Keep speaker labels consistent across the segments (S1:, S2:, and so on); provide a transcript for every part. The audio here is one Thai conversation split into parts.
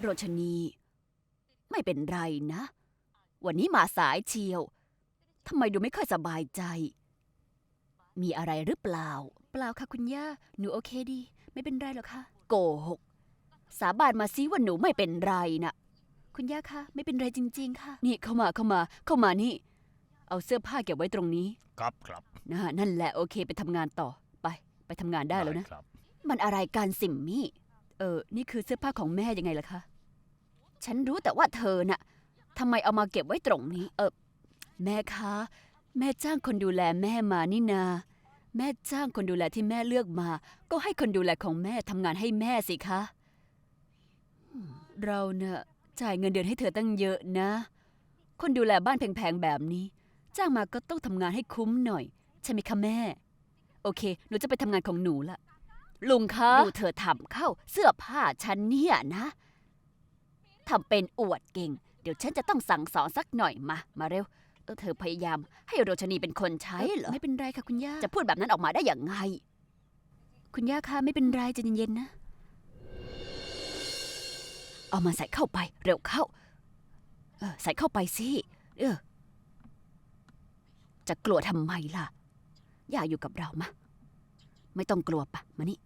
S1: โรชนี ไม่เป็นไรนะ วันนี้มาสายเชียวทำไมดูไม่ค่อยสบายใจ มีอะไรหรือเปล่า เปล่าค่ะคุณย่า หนูโอเคดี ไม่เป็นไรหรอกค่ะ โกหก สาบานมาซิว่าหนูไม่เป็นไรนะคุณย่าคะไม่เป็นไรจริง ๆ ค่ะ นี่เข้ามาเข้ามา เข้ามานี่ เอาเสื้อผ้าเก็บไว้ตรงนี้
S2: ครับครับ
S1: นะนั่นแหละโอเคไปทำงานต่อไป ไปทำงานได้แล้วนะ
S2: ครับ
S1: มันอะไรการสิมมี่ เออ นี่คือเสื้อผ้าของแม่ยังไงล่ะคะ ฉันรู้แต่ว่าเธอน่ะทำไมเอามาเก็บไว้ตรงนี้ เออแม่คะ แม่จ้างคนดูแลแม่มานี่นา แม่จ้างคนดูแลที่แม่เลือกมา ก็ให้คนดูแลของแม่ทำงานให้แม่สิคะอืมเราเน่ะจ่ายเงินเดือนให้เธอตั้งเยอะนะ คนดูแลบ้านแพงๆแบบนี้ จ้างมาก็ต้องทำงานให้คุ้มหน่อย ใช่ไหมคะแม่ โอเค หนูจะไปทำงานของหนูละลุงคะดูเธอทำเข้าเสื้อผ้าฉันเนี่ยนะ ทำเป็นอวดเก่ง เดี๋ยวฉันจะต้องสั่งสอนสักหน่อยมา มาเร็วเออเธอพยายามให้โรชนีเป็นคนใช้เหรอ ไม่เป็นไรค่ะคุณย่า จะพูดแบบนั้นออกมาได้อย่างไง คุณย่าคะไม่เป็นไรใจะเย็นๆนะ เอามาใส่เข้าไป เร็วเข้า เออใส่เข้าไปสิ เออ จะกลัวทำไมล่ะ ย่าอยู่กับเรามา ไม่ต้องกลัวปะ มานี่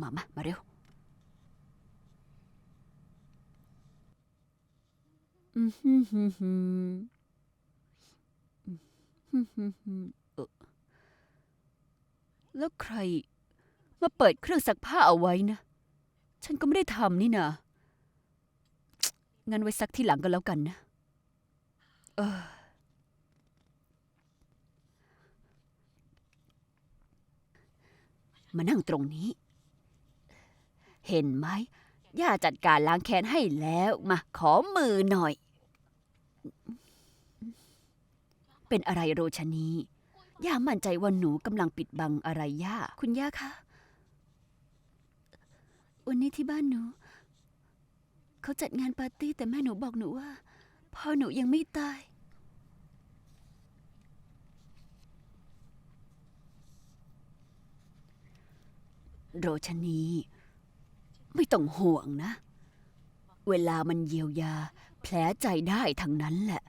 S1: มามามาเร็ว อืมฮึ่มฮึ่มฮึ่มอืมฮึ่มฮึ่มฮึ่มเอ่อ แล้วใคร มาเปิดเครื่องซักผ้าเอาไว้นะ ฉันก็ไม่ได้ทำนี่นะงั้นไว้ซักที่หลังก็แล้วกันนะ เออมานั่งตรงนี้ เห็นไหม ย่าจัดการล้างแค้นให้แล้ว มาขอมือหน่อย เป็นอะไรโรชนี ย่ามั่นใจว่าหนูกำลังปิดบังอะไรย่า คุณย่าคะ วันนี้ที่บ้านหนู เขาจัดงานปาร์ตี้แต่แม่หนูบอกหนูว่าพ่อหนูยังไม่ตายโรชนี ไม่ต้องห่วงนะ เวลามันเยียวยา แผลใจได้ทั้งนั้นแหละ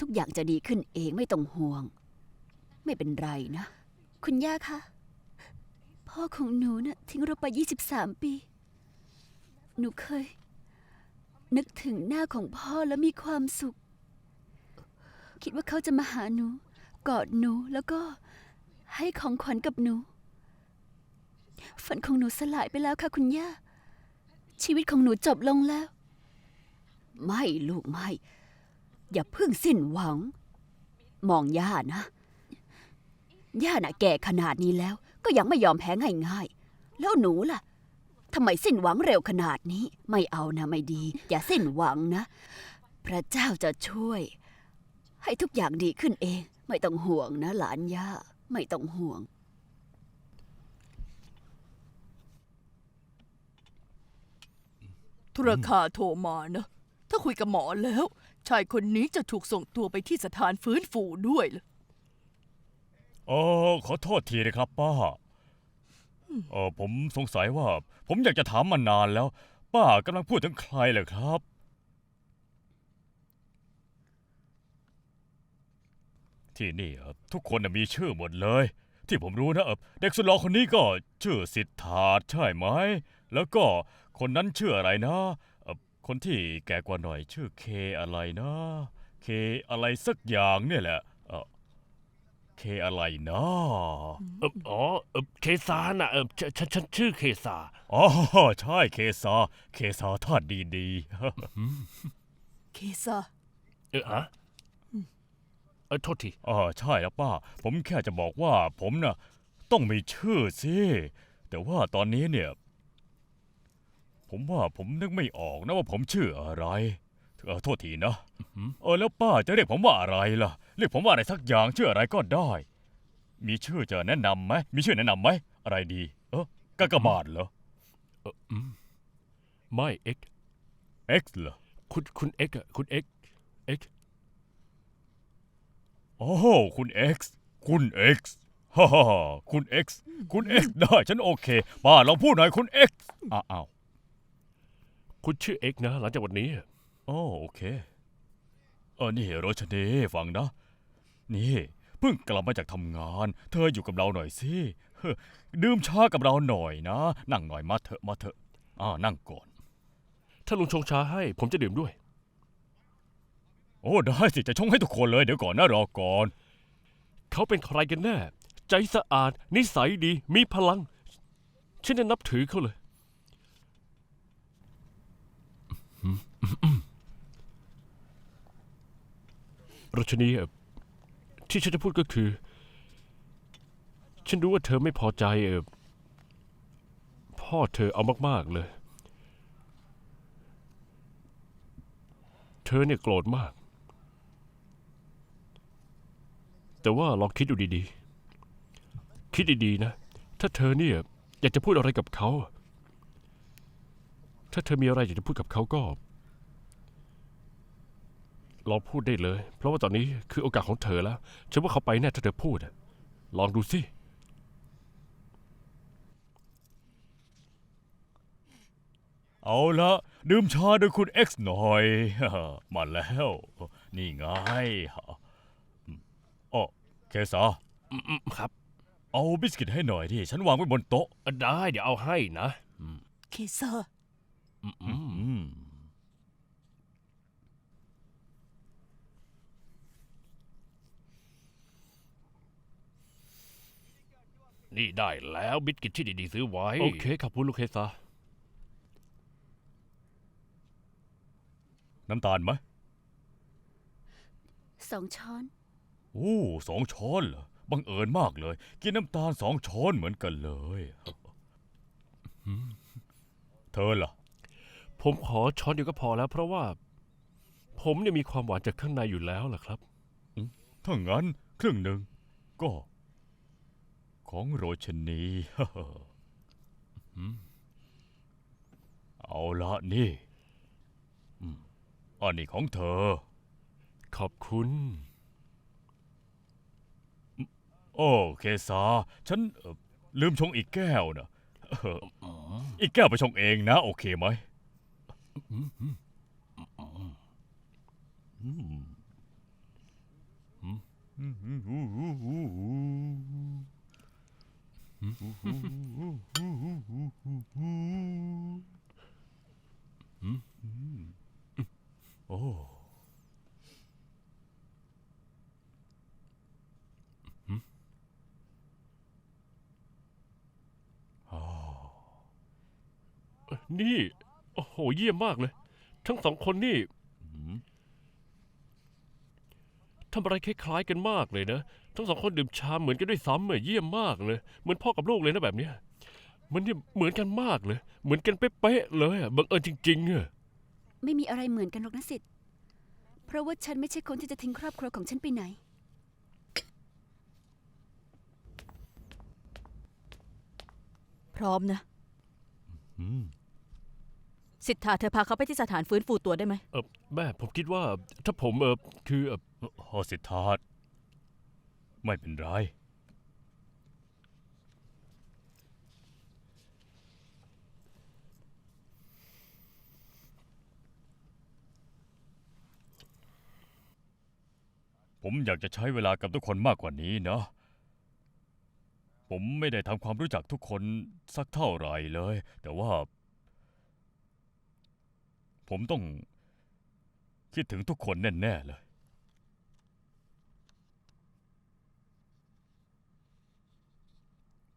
S1: ทุกอย่างจะดีขึ้นเองไม่ต้องห่วง ไม่เป็นไรนะ คุณย่าคะ พ่อของหนูน่ะทิ้งเราไป 23 ปี หนูเคย นึกถึงหน้าของพ่อแล้วมีความสุข คิดว่าเขาจะมาหาหนู กอดหนูแล้วก็ให้ของขวัญกับหนู ฝันของหนูสลายไปแล้วค่ะคุณย่า ชีวิตของหนูจบลงแล้ว ไม่ลูกไม่ อย่าเพิ่งสิ้นหวัง มองย่านะ ย่าน่ะแก่ขนาดนี้แล้ว ก็ยังไม่ยอมแพ้ง่ายๆ แล้วหนูล่ะทำไมสิ้นหวังเร็วขนาดนี้ ไม่เอานะไม่ดี อย่าสิ้นหวังนะ พระเจ้าจะช่วย ให้ทุกอย่างดีขึ้นเอง ไม่ต้องห่วงนะหลานย่า ไม่ต้องห่วง
S3: ธุรคาโทรมานะ ถ้าคุยกับหมอแล้ว ชายคนนี้จะถูกส่งตัวไปที่สถานฟื้นฟูด้วยล่ะ
S2: เออขอโทษทีนะครับป้าเออผมสงสัยว่า ผมอยากจะถามมานานแล้ว ป้ากำลังพูดถึงใครเหรอครับ ที่นี่เอ่อทุกคนน่ะมีชื่อหมดเลย ที่ผมรู้นะเอ่อเด็กสุดหล่อคนนี้ก็ชื่อสิทธาใช่ไหม แล้วก็ คนนั้นชื่ออะไรนะเอ่อคนที่แก่กว่าหน่อยชื่อเคอะไรนะ เคอะไรสักอย่างเนี่ยแหละเอ่อเคอะไรนะ
S4: เอออ๋อเออเคซาน่ะเออฉนฉันฉันชื่อเคซา
S2: อ๋อใช่เคซาเคซาท่าดีดีๆ
S3: เคซา
S4: เอออะเออโทษที
S2: อ๋อใช่แล้วป้า ผมแค่จะบอกว่าผมน่ะต้องมีชื่อสิแต่ว่าตอนนี้เนี่ย ผมว่าผมนึกไม่ออกนะว่าผมชื่ออะไรเออโทษทีนะเออแล้วป้าจะเรียกผมว่าอะไรล่ะ เรียกผมว่าอะไรสักอย่างชื่ออะไรก็ได้ มีชื่อจะแนะนำไหมมีชื่อแนะนำไหมอะไรดี เออกากบาทเหรอ
S4: เอออืมไม่เอ็ก
S2: X เหรอ
S4: คุณคุณเอ็กอะคุณเอ็กเอ็ก
S2: โอ้โหคุณ X คุณ X ฮ่าฮ่าฮ่าคุณ X คุณ X ได้ฉันโอเคป้าลองพูดหน่อยคุณ X อ้าวอ้าว
S4: คุณชื่อเอ็กซ์นะ หลังจากวันนี้
S2: โอ้โอเคเออนี่โรชนีฟังนะ นี่ เพิ่งกลับมาจากทำงาน เธออยู่กับเราหน่อยสิเฮ้อดื่มชากับเราหน่อยนะ นั่งหน่อยมาเถอะมาเถอะอ่านั่งก่อน
S4: ถ้าลุงชงชาให้ ผมจะดื่มด้วย
S2: โอ้ได้สิจะชงให้ทุกคนเลยเดี๋ยวก่อนนะรอก่อน
S4: เขาเป็นใครกันแน่ ใจสะอาด นิสัยดี มีพลัง ฉันจะนับถือเขาเลย รัชนีเอ่อที่ฉันจะพูดก็คือ ฉันรู้ว่าเธอไม่พอใจเออพ่อเธอเอามากๆเลย เธอเนี่ยโกรธมาก แต่ว่าลองคิดดูดีๆ คิดดีๆนะ ถ้าเธอเนี่ยอยากจะพูดอะไรกับเขา ถ้าเธอมีอะไรอยากจะพูดกับเขาก็ ลองพูดได้เลย เพราะว่าตอนนี้คือโอกาสของเธอแล้ว ฉันว่าเขาไปแน่ถ้าเธอพูดอะลองดูสิ
S2: เอาละดื่มชาด้วยคุณ X หน่อย มาแล้ว นี่ไงอ๋อเคสา
S4: อืมๆครับ
S2: เอาบิสกิตให้หน่อยดิฉันวางไว้บนโต๊ะ
S4: ได้เดี๋ยวเอาให้นะ
S3: เคซา
S4: อืม
S2: อืม
S4: ๆ นี่ได้แล้วบิสกิตที่ดีๆซื้อไว้
S5: โอเคขอบคุณลูกเคสา
S2: น้ำตาลไหม
S1: สองช้อน
S2: โอ้สองช้อนเหรอบังเอิญมากเลย กินน้ำตาลสองช้อนเหมือนกันเลยเธอล่ะ
S4: ผมขอช้อนเดียวก็พอแล้ว เพราะว่า ผมเนี่ยมีความหวานจากข้างในอยู่แล้วล่ะครับ
S2: ถ้างั้นครึ่งหนึ่งก็ ของโรชนีเอาละนี่อืมอันนี้ของเธอ
S4: ขอบคุณ
S2: โอ้เคซาฉันเอ่อลืมชงอีกแก้วนะเอออีกแก้วไปชงเองนะ โอเคไหม โอ้
S4: นี่ โอ้โห เยี่ยมมากเลย ทั้งสองคนนี่ ทำอะไรคล้ายๆกันมากเลยนะ ทั้งสองคนดื่มชาเหมือนกันด้วยซ้ำอะเยี่ยมมากเลย เหมือนพ่อกับลูกเลยนะแบบเนี้ย มันเนี่ยเหมือนกันมากเลย เหมือนกันเป๊ะๆเลยอะบังเอิญจริงๆอะ
S1: ไม่มีอะไรเหมือนกันหรอกนะสิทธิ์เพราะว่าฉันไม่ใช่คนที่จะทิ้งครอบครัวของฉันไปไหน
S6: พร้อมนะ
S2: อืม
S6: สิทธาเธอพาเขาไปที่สถานฟื้นฟูตัวได้ไหม
S4: เออแม่ผมคิดว่าถ้าผมเออคือเออ
S2: โอสิทธาไม่เป็นไร ผมอยากจะใช้เวลากับทุกคนมากกว่านี้นะ ผมไม่ได้ทำความรู้จักทุกคนสักเท่าไหร่เลย แต่ว่า ผมต้องคิดถึงทุกคนแน่ๆเลย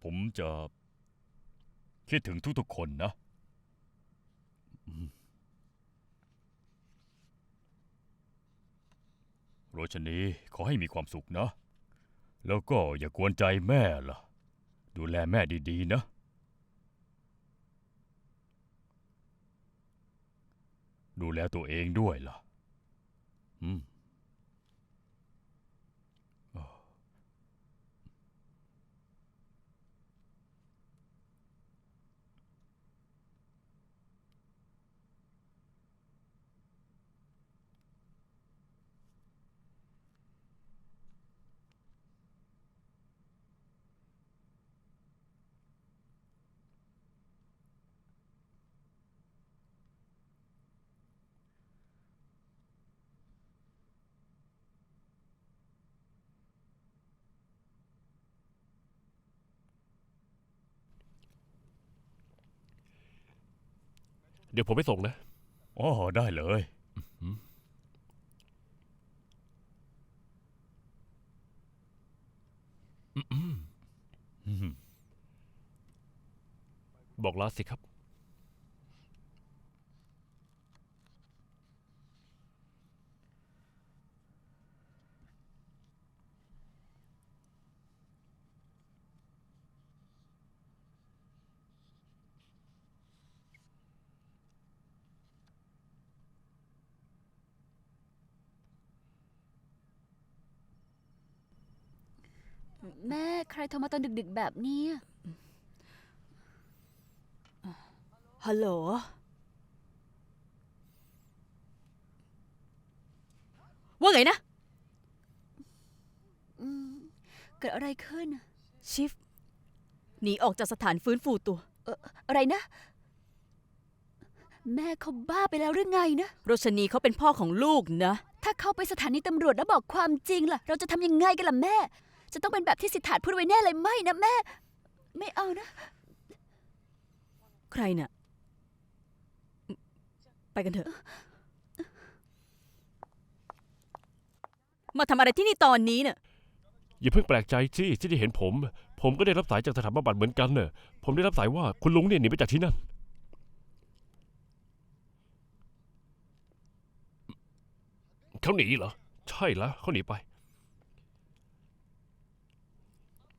S2: ผมจะคิดถึงทุกๆคนนะ โรชนีขอให้มีความสุขนะ แล้วก็อย่ากวนใจแม่ล่ะ ดูแลแม่ดีๆนะ ดูแลตัวเองด้วยเหรอ อืม
S4: เดี๋ยวผมไปส่งนะ
S2: อ๋อ ได้เลยอืม
S4: บอกลาสิครับ
S1: แม่ใครโทรมาตอนดึกๆแบบเนี้ย
S6: ฮัลโหล ว่าไงนะ
S1: อืม เกิดอะไรขึ้นอะ
S6: ชิฟ หนีออกจากสถานฟื้นฟูตัว
S1: อะไรนะ แม่เขาบ้าไปแล้วหรือไงนะ
S6: โรชนีเขาเป็นพ่อของลูกนะ
S1: ถ้าเข้าไปสถานีตำรวจแล้วบอกความจริงล่ะ เราจะทำยังไงกันล่ะแม่ จะต้องเป็นแบบที่สิทธาพูดไว้แน่เลยไม่นะแม่ ไม่เอานะ
S6: ใครน่ะ ไปกันเถอะ มาทำอะไรที่นี่ตอนนี้เนี่ย
S4: อย่าเพิ่งแปลกใจสิที่ได้เห็นผม ผมก็ได้รับสายจากสถานบำบัดเหมือนกันเน่ะผมได้รับสายว่าคุณลุงเนี่ยหนีไปจากที่นั่น เขาหนีเหรอ ใช่แล้วเขาหนีไป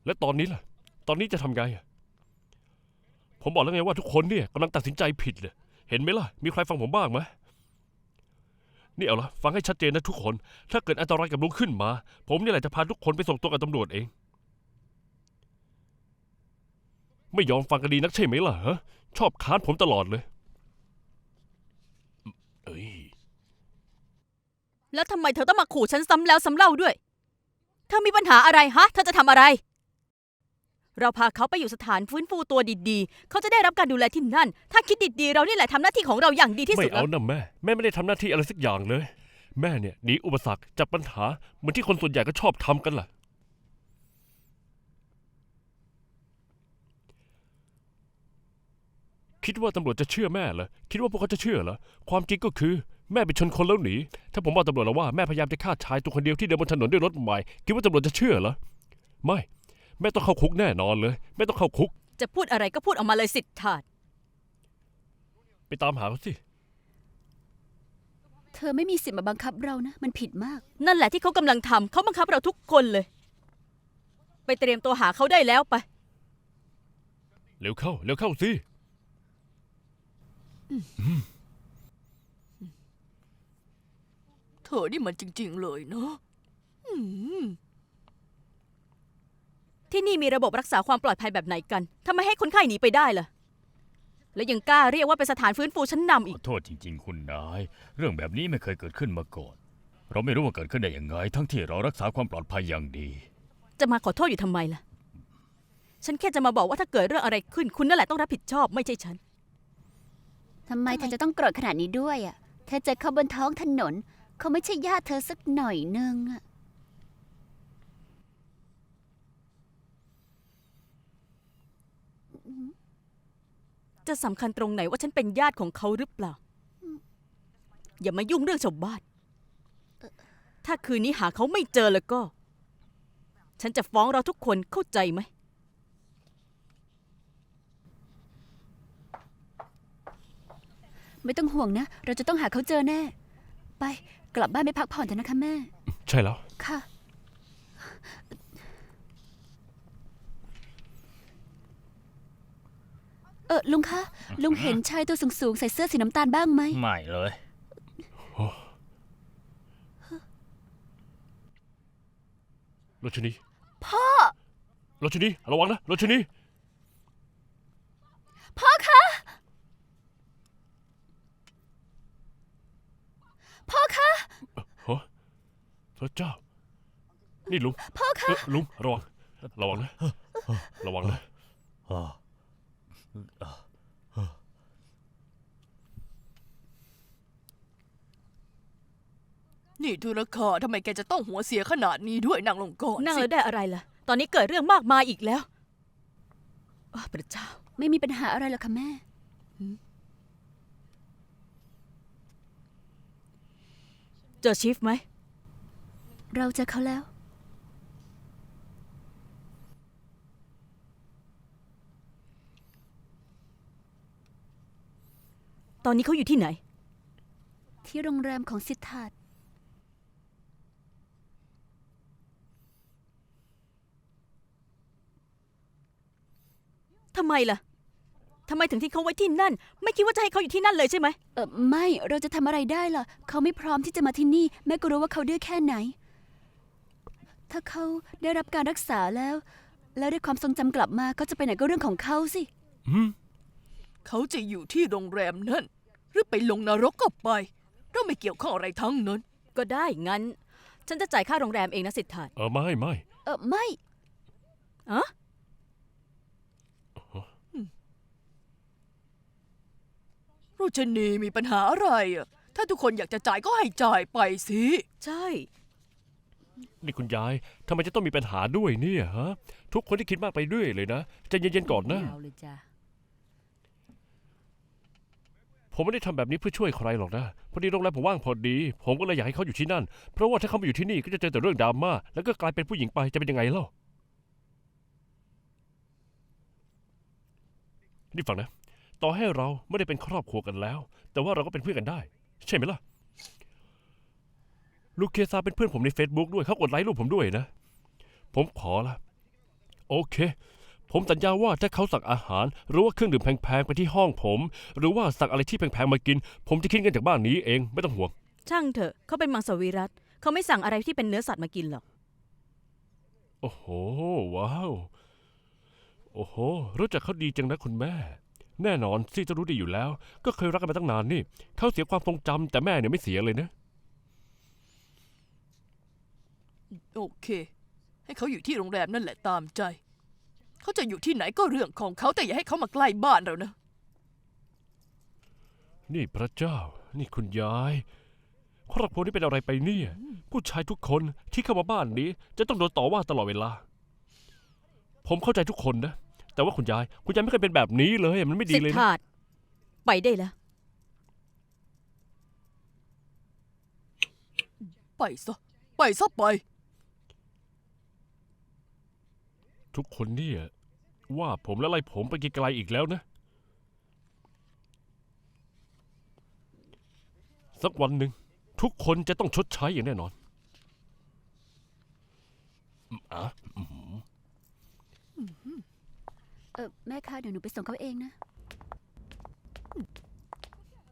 S4: และตอนนี้ล่ะ ตอนนี้จะทำไงอะผมบอกแล้วไงว่าทุกคนเนี่ยกำลังตัดสินใจผิดเลย เห็นไหมล่ะ มีใครฟังผมบ้างไหมนี่เอาละฟังให้ชัดเจนนะทุกคน ถ้าเกิดอันตรายกับลุงขึ้นมา ผมนี่แหละจะพาทุกคนไปส่งตัวกับตำรวจเอง ไม่ยอมฟังกันดีนักใช่ไหมล่ะฮะ ชอบค้านผมตลอดเลย เอ้ย
S6: แล้วทำไมเธอต้องมาขู่ฉันซ้ำแล้วซ้ำเล่าด้วย เธอมีปัญหาอะไรฮะ เธอจะทำอะไร เราพาเขาไปอยู่สถานฟื้นฟูตัวดีๆ เขาจะได้รับการดูแลที่นั่น ถ้าคิดดีๆ เรานี่แหละทำหน้าที่ของเราอย่างดีที่
S4: ไม่
S6: สุดแล้
S4: เอา
S6: ว
S4: นะแม่ แม่ไม่ได้ทำหน้าที่อะไรสักอย่างเลย แม่เนี่ยหนีอุปสรรคจับปัญหาเหมือนที่คนส่วนใหญ่ก็ชอบทำกันล่ะ คิดว่าตำรวจจะเชื่อแม่เหรอคิดว่าพวกเขาจะเชื่อเหรอความจริงก็คือ แม่ไปชนคนแล้วหนีถ้าผมบอกตำรวจแล้วว่าแม่พยายามจะฆ่าชายตัวคนเดียวที่เดินบนถนนด้วยรถใหม่คิดว่าตำรวจจะเชื่อเหรอไม่ แม่ต้องเข้าคุกแน่นอนเลยแม่ต้องเข้าคุก
S6: จะพูดอะไรก็พูดออกมาเลยสิทธาต
S4: ไปตามหาเขาสิ
S1: เธอไม่มีสิทธิ์มาบังคับเรานะ มันผิดมาก
S6: นั่นแหละที่เขากำลังทำเขาบังคับเราทุกคนเลย ไปเตรียมตัวหาเขาได้แล้วไป
S4: เร็วเข้า เร็วเข้าสิ
S3: เธอนี่มันจริง ๆ เลยเนาะอืม
S6: ที่นี่มีระบบรักษาความปลอดภัยแบบไหนกันทำไมให้คนไข้หนีไปได้ล่ะ แล้วยังกล้าเรียกว่าเป็นสถานฟื้นฟูชั้นนำ
S2: ข
S6: อี
S2: อกโทษจริง ๆ คุณนาย เรื่องแบบนี้ไม่เคยเกิดขึ้นมาก่อน เราไม่รู้ว่าเกิดขึ้นได้ยังไง ทั้งที่เรารักษาความปลอดภัยอย่างดี
S6: จะมาขอโทษอยู่ทำไมล่ะ ฉันแค่จะมาบอกว่าถ้าเกิดเรื่องอะไรขึ้น คุณนั่นแหละต้องรับผิดชอบไม่ใช่ฉัน
S1: ทำไมเธอจะต้องโกรธขนาดนี้ด้วยอะ เธอเจอเขาบนท้องถนน เขาไม่ใช่ญาติเธอสักหน่อยนึงอะ
S6: จะสำคัญตรงไหนว่าฉันเป็นญาติของเขาหรือเปล่า อย่ามายุ่งเรื่องชาวบ้าน ถ้าคืนนี้หาเขาไม่เจอแล้วก็ ฉันจะฟ้องเราทุกคนเข้าใจไหม
S1: ไม่ต้องห่วงนะ เราจะต้องหาเขาเจอแน่ ไป กลับบ้านไปพักผ่อนเถอะนะคะแม่
S4: ใช่แล้ว
S1: ค่ะ เออลุงคะลุงเห็นชายตัวสูงๆใส่เสื้อสีน้ำตาลบ้างไหม
S2: ไม่เลย
S4: รชนีพ่อรชนีระวังนะรชนี
S1: พ่อคะพ่อคะ
S4: ฮะพระเจ้า นี่ลุง
S1: พ่อคะ
S4: เอ้อลุงระวัง ระวังนะ ระวังนะ
S2: อ่า
S3: นี่ทุรคาทำไมแกจะต้องหัวเสียขนาดนี้ด้วยนางลงก่อน
S6: นั่งแล้วได้อะไรล่ะ ตอนนี้เกิดเรื่องมากมายอีกแล้วอพระเจ้า
S1: ไม่มีปัญหาอะไรหรอกค่ะแม่
S6: เจอชีฟไหม
S1: เราเจอเขาแล้ว
S6: ตอนนี้เขาอยู่ที่ไหน
S1: ที่โรงแรมของสิทธาต
S6: ทำไมล่ะ ทำไมถึงทิ้งเขาไว้ที่นั่น ไม่คิดว่าจะให้เขาอยู่ที่นั่นเลยใช่ไหม
S1: เออไม่เราจะทำอะไรได้ล่ะ เขาไม่พร้อมที่จะมาที่นี่ แม่ก็รู้ว่าเขาดื้อแค่ไหน ถ้าเขาได้รับการรักษาแล้ว แล้วได้ความทรงจำกลับมาก็จะไปไหนก็เรื่องของเขาสิ
S4: อืม
S3: เขาจะอยู่ที่โรงแรมนั่นห รือไปลงนรกก็ไป เราไม่เกี่ยวข้องอะไรทั้งนั้น
S6: ก็ได้งั้น ฉันจะจ่ายค่าโรงแรมเองนะสิทธาต
S4: เออไม่ไม่
S1: เออไม่
S6: อะ
S3: โรชนีมีปัญหาอะไรอะ ถ้าทุกคนอยากจะจ่ายก็ให้จ่ายไปสิ
S6: ใช่
S4: นี่คุณยายทำไมจะต้องมีปัญหาด้วยเนี่ยฮะ ทุกคนที่คิดมากไปเรื่อยเลยนะใจเย็นๆก่อนนะ
S1: เอาเลยจ้ะ
S4: ผมไม่ได้ทำแบบนี้เพื่อช่วยใครหรอกนะ พอดีโรงแรมผมว่างพอดี ผมก็เลยอยากให้เขาอยู่ที่นั่น เพราะว่าถ้าเขามาอยู่ที่นี่ก็จะเจอแต่เรื่องดราม่า แล้วก็กลายเป็นผู้หญิงไปจะเป็นยังไงเล่า นี่ฟังนะ ต่อให้เราไม่ได้เป็นครอบครัวกันแล้ว แต่ว่าเราก็เป็นเพื่อนกันได้ ใช่ไหมล่ะ ลูกเคซาเป็นเพื่อนผมใน Facebook ด้วย เขากดไลค์รูปผมด้วยนะ ผมขอละ โอเค ผมสัญญาว่าถ้าเขาสั่งอาหาร หรือว่าเครื่องดื่มแพงๆไปที่ห้องผม หรือว่าสั่งอะไรที่แพงๆมากิน ผมจะคิดเงินจากบ้านนี้เองไม่ต้องห่วง
S6: ช่างเถอะเขาเป็นมังสวิรัตเขาไม่สั่งอะไรที่เป็นเนื้อสัตว์มากินหรอก
S4: โอ้โห ว้าว โอ้โห รู้จักเขาดีจังนะคุณแม่ แน่นอนซี่จะรู้ดีอยู่แล้ว ก็เคยรักกันมาตั้งนานนี่ เขาเสียความทรงจำแต่แม่เนี่ยไม่เสียเลยนะ
S3: โอเค ให้เขาอยู่ที่โรงแรมนั่นแหละตามใจ เขาจะอยู่ที่ไหนก็เรื่องของเขาแต่อย่าให้เขามาใกล้บ้านเรานะ
S4: นี่พระเจ้า นี่คุณยาย ครอบครัวนี้เป็นอะไรไปเนี่ย ผู้ชายทุกคนที่เข้ามาบ้านนี้ จะต้องโดนต่อว่าตลอดเวลา ผมเข้าใจทุกคนนะ แต่ว่าคุณยาย คุณยายไม่เคยเป็นแบบนี้เลย มันไม่ดี
S6: สิท
S4: เลยนะ
S6: ธาตไปได้แล้ว
S3: ไปซะ ไปซะไป
S4: ทุกคนเนี่ยว่าผมแล้วไล่ผมไปไกลๆอีกแล้วนะ สักวันหนึ่งทุกคนจะต้องชดใช้อย่างแน่นอนอืมอะอืม
S1: เออแม่คะเดี๋ยวหนูไปส่งเขาเองนะ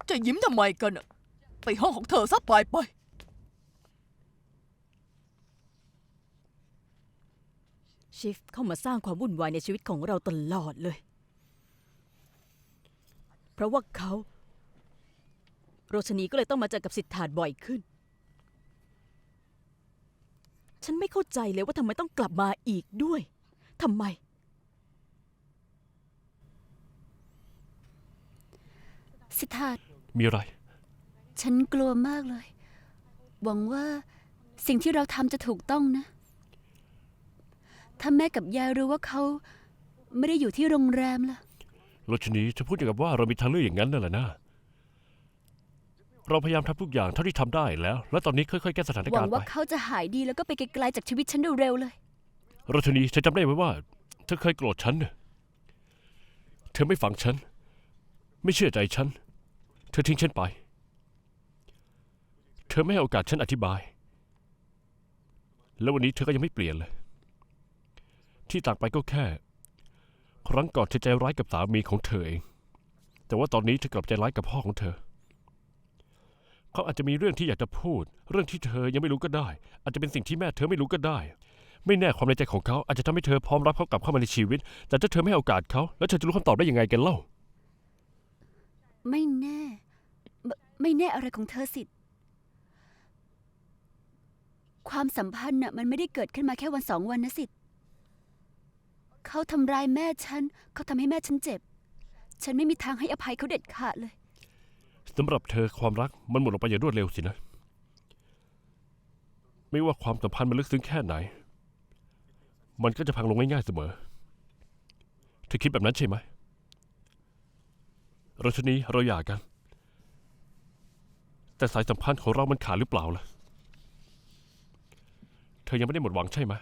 S3: จะยิ้มทำไมกันอะไปห้องของเธอซะไปไป
S6: ชิฟเข้ามาสร้างความวุ่นวายในชีวิตของเราตลอดเลย เพราะว่าเขาโรชนีก็เลยต้องมาเจอกับสิทธาตบ่อยขึ้น ฉันไม่เข้าใจเลยว่าทำไมต้องกลับมาอีกด้วยทำไม
S1: สิทธาต
S4: มีอะไร
S1: ฉันกลัวมากเลย หวังว่าสิ่งที่เราทำจะถูกต้องนะ ถ้าแม่กับยายรู้ว่าเขาไม่ได้อยู่ที่โรงแรมล่ะ
S4: โรชนีจะพูดอย่างกับว่าเรามีทางเลือกอย่างนั้นนั่นแหละนะ เราพยายามทำทุกอย่างเท่าที่ทำได้แล้ว และตอนนี้ค่อยๆแก้สถาน
S1: หวั
S4: การ
S1: ง
S4: ณ์ไป
S1: ว่าเขาจะหายดีแล้วก็ไปไกลๆจากชีวิตฉันเร็วๆเลย
S4: โรชนีเธอจำได้ไหมว่าเธอเคยโกรธฉันเนี่ยเธอไม่ฟังฉัน ไม่เชื่อใจฉัน เธอทิ้งฉันไป เธอไม่ให้โอกาสฉันอธิบาย แล้ววันนี้เธอก็ยังไม่เปลี่ยนเลย ที่ต่างไปก็แค่ ครั้งก่อนเธอใจร้ายกับสามีของเธอเอง แต่ว่าตอนนี้เธอกลับใจร้ายกับพ่อของเธอ เขาอาจจะมีเรื่องที่อยากจะพูด เรื่องที่เธอยังไม่รู้ก็ได้ อาจจะเป็นสิ่งที่แม่เธอไม่รู้ก็ได้ ไม่แน่ความในใจของเขาอาจจะทำให้เธอพร้อมรับเขากลับเข้ามาในชีวิต แต่ถ้าเธอไม่ให้โอกาสเขา แล้วเธอจะรู้คำตอบได้ยังไงกันเล่า
S1: ไม่แน่ ไม่แน่อะไรของเธอสิความสัมพันธ์น่ะมันไม่ได้เกิดขึ้นมาแค่วันสองวันนะสิ เขาทำร้ายแม่ฉัน เขาทำให้แม่ฉันเจ็บ ฉันไม่มีทางให้อภัยเขาเด็ดขาดเลย
S4: สำหรับเธอความรักมันหมดลงไปอย่างรวดเร็วสินะ ไม่ว่าความสัมพันธ์มันลึกซึ้งแค่ไหน มันก็จะพังลงง่ายๆเสมอ เธอคิดแบบนั้นใช่ไหมเราชนีเราหย่ากัน แต่สายสัมพันธ์ของเรามันขาดหรือเปล่าล่ะ เธอยังไม่ได้หมดหวังใช่ไหม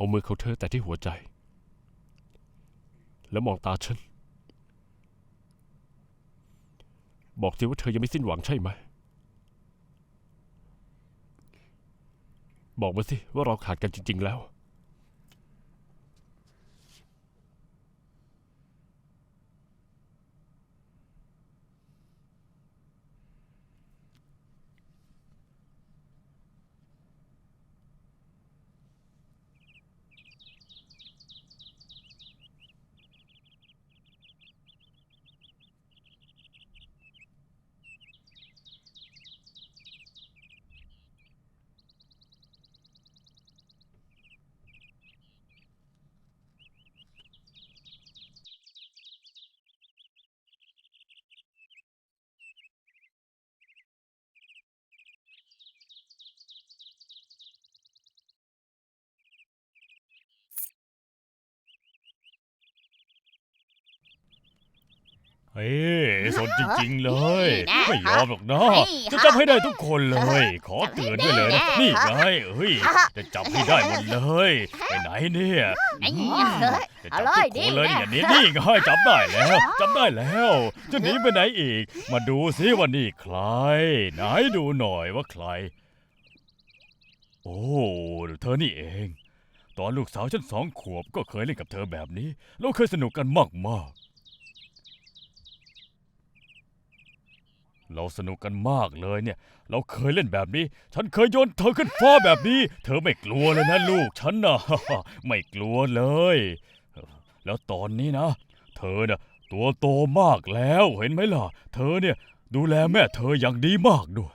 S4: เอามือของเธอแต่ที่หัวใจ แล้วมองตาฉัน บอกสิว่าเธอยังไม่สิ้นหวังใช่ไหม บอกมาสิว่าเราขาดกันจริง ๆ แล้ว
S2: ฮ้ยสนจริงๆเลย
S5: นี่นะ
S2: ไม่ยอมหรอกนะ
S5: นี่
S2: จะจับให้ได้ทุกคนเลย ขอเตือนด้วยเลยนะ
S5: นี่
S2: นี่
S5: นะ
S2: ไงเฮ้ยจะจับให้ได้หมดเลยไปไหนเนี่ย
S5: ไอ้
S2: อื
S5: เหี้ย
S2: ม
S5: เฮ้ย
S2: จะ
S5: เอา
S2: จับ
S5: เลย
S2: ทุกคนเลย
S5: นี่
S2: เนี่ย
S5: นะ
S2: นี่นี่ไงจับได้แล้วจับได้แล้วจะหนีไปไหนอีก มาดูซิว่านี่ใคร ไหนดูหน่อยว่าใคร โอ้เธอนี่เองตอนลูกสาวฉันสองขวบก็เคยเล่นกับเธอแบบนี้เราเคยสนุกกันมากๆ เราสนุกกันมากเลยเนี่ย เราเคยเล่นแบบนี้ ฉันเคยโยนเธอขึ้นฟ้าแบบนี้ เธอไม่กลัวเลยนะลูกฉันนะ ไม่กลัวเลย แล้วตอนนี้นะ เธอน่ะตัวโตมากแล้วเห็นไหมล่ะ เธอเนี่ยดูแลแม่เธออย่างดีมากด้วย